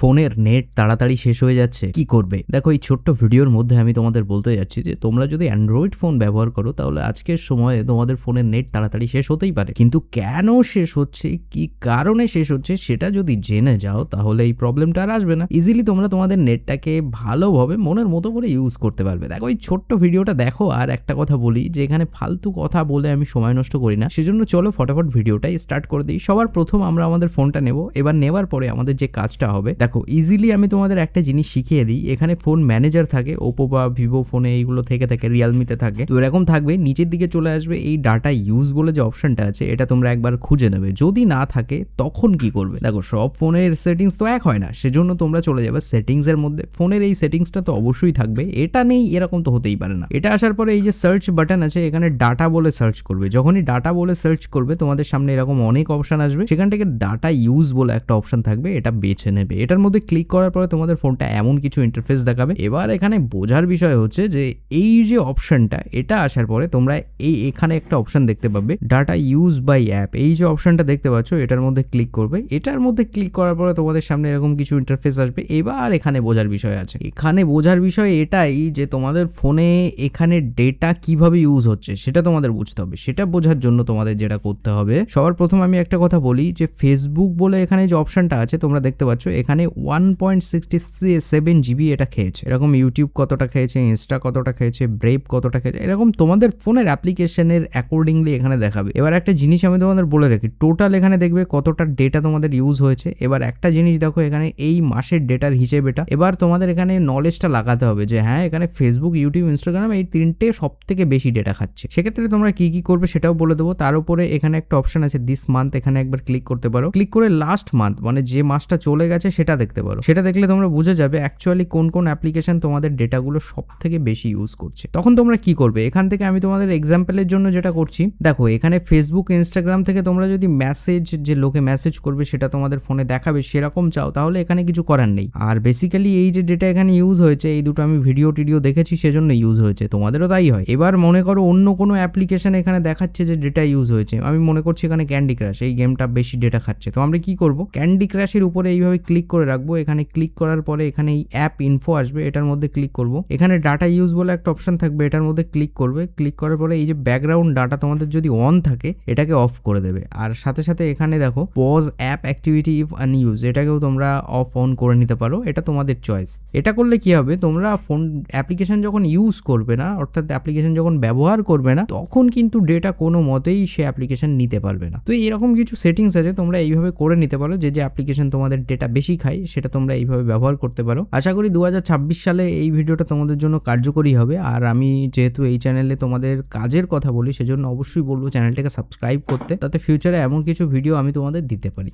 ফোনের নেট তাড়াতাড়ি শেষ হয়ে যাচ্ছে, কি করবে? দেখো, এই ছোট্ট ভিডিওর মধ্যে আমি তোমাদের বলতে যাচ্ছি যে, তোমরা যদি অ্যান্ড্রয়েড ফোন ব্যবহার করো, তাহলে আজকের সময়ে তোমাদের ফোনের নেট তাড়াতাড়ি শেষ হতেই পারে। কিন্তু কেন শেষ হচ্ছে? কি কারণে শেষ হচ্ছে? সেটা যদি জেনে যাও, তাহলে এই প্রবলেমটা আর আসবে না। ইজিলি তোমরা তোমাদের নেটটাকে ভালোভাবে মনের মতো করে ইউজ করতে পারবে। দেখো, এই ছোট্ট ভিডিওটা দেখো, আর একটা কথা বলি যে, এখানে ফালতু কথা বলে আমি সময় নষ্ট করি না। সেজন্য চলো ফটাফট ভিডিওটাই স্টার্ট করে দিই। সবার প্রথম আমরা আমাদের ফোনটা নেব। এবার নেওয়ার পরে আমাদের যে কাজটা হবে, দেখো ইজিলি আমি তোমাদের একটা জিনিস শিখিয়ে দিই। এখানে ফোন ম্যানেজার থাকে ওপো বা ভিভো ফোনে এইগুলো থেকে থাকে রিয়ালমিতে থাকে। তো এরকম থাকবে, নিচের দিকে চলে আসবে, এই ডাটা ইউজ বলে যে অপশনটা আছে, এটা তোমরা একবার খুঁজে নেবে। যদি না থাকে, তখন কি করবে? দেখো, সব ফোনের সেটিংস তো এক হয় না, সেজন্য তোমরা চলে যাবে সেটিংস এর মধ্যে। ফোনের এই সেটিংসটা তো অবশ্যই থাকবে, এটা নেই, এরকম তো হতেই পারে না। এটা আসার পরে এই যে সার্চ বাটন আছে, এখানে ডাটা বলে সার্চ করবে। যখনই ডাটা বলে সার্চ করবে, তোমাদের সামনে এরকম অনেক অপশন আসবে, সেখান থেকে ডাটা ইউজ বলে একটা অপশন থাকবে, এটা বেছে নেবে। এটার মধ্যে ক্লিক করার পরে তোমাদের ফোনটা এমন কিছু ইন্টারফেস দেখাবে। এবার এখানে বোঝার বিষয় হচ্ছে যে, এই যে অপশনটা এটা আসার পরে তোমরা এই এখানে একটা অপশন দেখতে পাবে ডাটা ইউজ বাই অ্যাপ এই যে অপশনটা দেখতে পাচ্ছ, এটার মধ্যে ক্লিক করবে। এটার মধ্যে ক্লিক করার পরে তোমাদের সামনে এরকম কিছু ইন্টারফেস আসবে। এবার এখানে বোঝার বিষয় আছে। এখানে বোঝার বিষয় এটাই যে, তোমাদের ফোনে এখানে ডেটা কীভাবে ইউজ হচ্ছে, সেটা তোমাদের বুঝতে হবে। সেটা বোঝার জন্য তোমাদের যেটা করতে হবে, সবার প্রথম আমি একটা কথা বলি যে ফেসবুক বলে এখানে যে অপশনটা আছে, তোমরা দেখতে পাচ্ছ, এখানে one point sixty seven GB এটা খেয়েছে। এরকম ইউটিউব কতটা খেয়েছে ইনস্টা কতটা খেয়েছে ব্রেভ কতটা খেয়েছে, এরকম তোমাদের ফোনের অ্যাপ্লিকেশনের অ্যাকর্ডিংলি এখানে দেখাবে। এবার একটা জিনিস আমি তোমাদের বলে রাখি টোটাল এখানে দেখবে কতটা ডেটা তোমাদের ইউজ হয়েছে। এবার একটা জিনিস দেখো, এখানে এই মাসের ডেটার হিসেব এটা। এবার তোমাদের এখানে নলেজটা লাগাতে হবে যে হ্যাঁ এখানে ফেসবুক ইউটিউব ইনস্টাগ্রাম এই তিনটে সব থেকে বেশি ডেটা খাচ্ছে। সেক্ষেত্রে তোমরা কি কি করবে সেটাও বলে দেবো। তার উপরে এখানে একটা অপশন আছে দিস মান্থ এখানে একবার ক্লিক করতে পারো। ক্লিক করে লাস্ট মান্থ মানে যে মাসটা চলে গেছে সেটা দেখতে পারো। সেটা দেখলে তোমরা বুঝে যাবে অ্যাকচুয়ালি কোন কোন অ্যাপ্লিকেশন তোমাদের ডেটাগুলো সব থেকে বেশি ইউজ করছে। তখন তোমরা কি করবে? এখান থেকে আমি তোমাদের এক্সাম্পলের জন্য যেটা করছি, দেখো এখানে ফেসবুক ইনস্টাগ্রাম থেকে তোমরা যদি মেসেজ যে লোকে মেসেজ করবে সেটা তোমাদের ফোনে দেখাবে, সেরকম চাও, তাহলে এখানে কিছু করার নেই। আর বেসিক্যালি এই যে ডেটা এখানে ইউজ হয়েছে, এই দুটো আমি ভিডিও টিডিও দেখেছি, সেজন্য ইউজ হয়েছে। তোমাদেরও তাই হয়। এবার মনে করো অন্য কোনো অ্যাপ্লিকেশন এখানে দেখাচ্ছে যে ডেটা ইউজ হয়েছে। আমি মনে করছি এখানে ক্যান্ডি ক্রাশ এই গেমটা বেশি ডেটা খাচ্ছে। তো আমরা কি করব? ক্যান্ডি ক্রাশের উপরে এইভাবে ক্লিক করে রাখব। এখানে ক্লিক করার পরে এখানে এই অ্যাপ ইনফো আসবে, এটার মধ্যে ক্লিক করব। এখানে ডাটা ইউজ বলে একটা অপশন থাকবে, এটার মধ্যে ক্লিক করবে। ক্লিক করার পরে এই যে ব্যাকগ্রাউন্ড ডাটা তোমাদের যদি অন থাকে, এটাকে অফ করে দেবে। আর সাথে সাথে এখানে দেখো pause app activity if unused এটাকেও তোমরা অফ অন করে নিতে পারো। এটা তোমাদের চয়েস এটা করলে কি হবে? তোমরা ফোন অ্যাপ্লিকেশন যখন ইউজ করবে না, অর্থাৎ অ্যাপ্লিকেশন যখন ব্যবহার করবে না, তখন কিন্তু ডেটা কোনো মতেই সে অ্যাপ্লিকেশন নিতে পারবে না। তো এরকম কিছু সেটিংস আছে, তোমরা এইভাবে করে নিতে পারো যে যে অ্যাপ্লিকেশন তোমাদের ডেটা বেশি খায়। সেটা তোমরা এইভাবে ব্যবহার করতে পারো। আশা করি দু হাজার ছাব্বিশ সালে এই ভিডিওটা তোমাদের জন্য কার্যকরী হবে। আর আমি যেহেতু এই চ্যানেলে তোমাদের কাজের কথা বলি, সেজন্য অবশ্যই বলব চ্যানেলটাকে সাবস্ক্রাইব করতে, তাতে ফিউচারে এমন কিছু ভিডিও আমি তোমাদের দিতে পারি।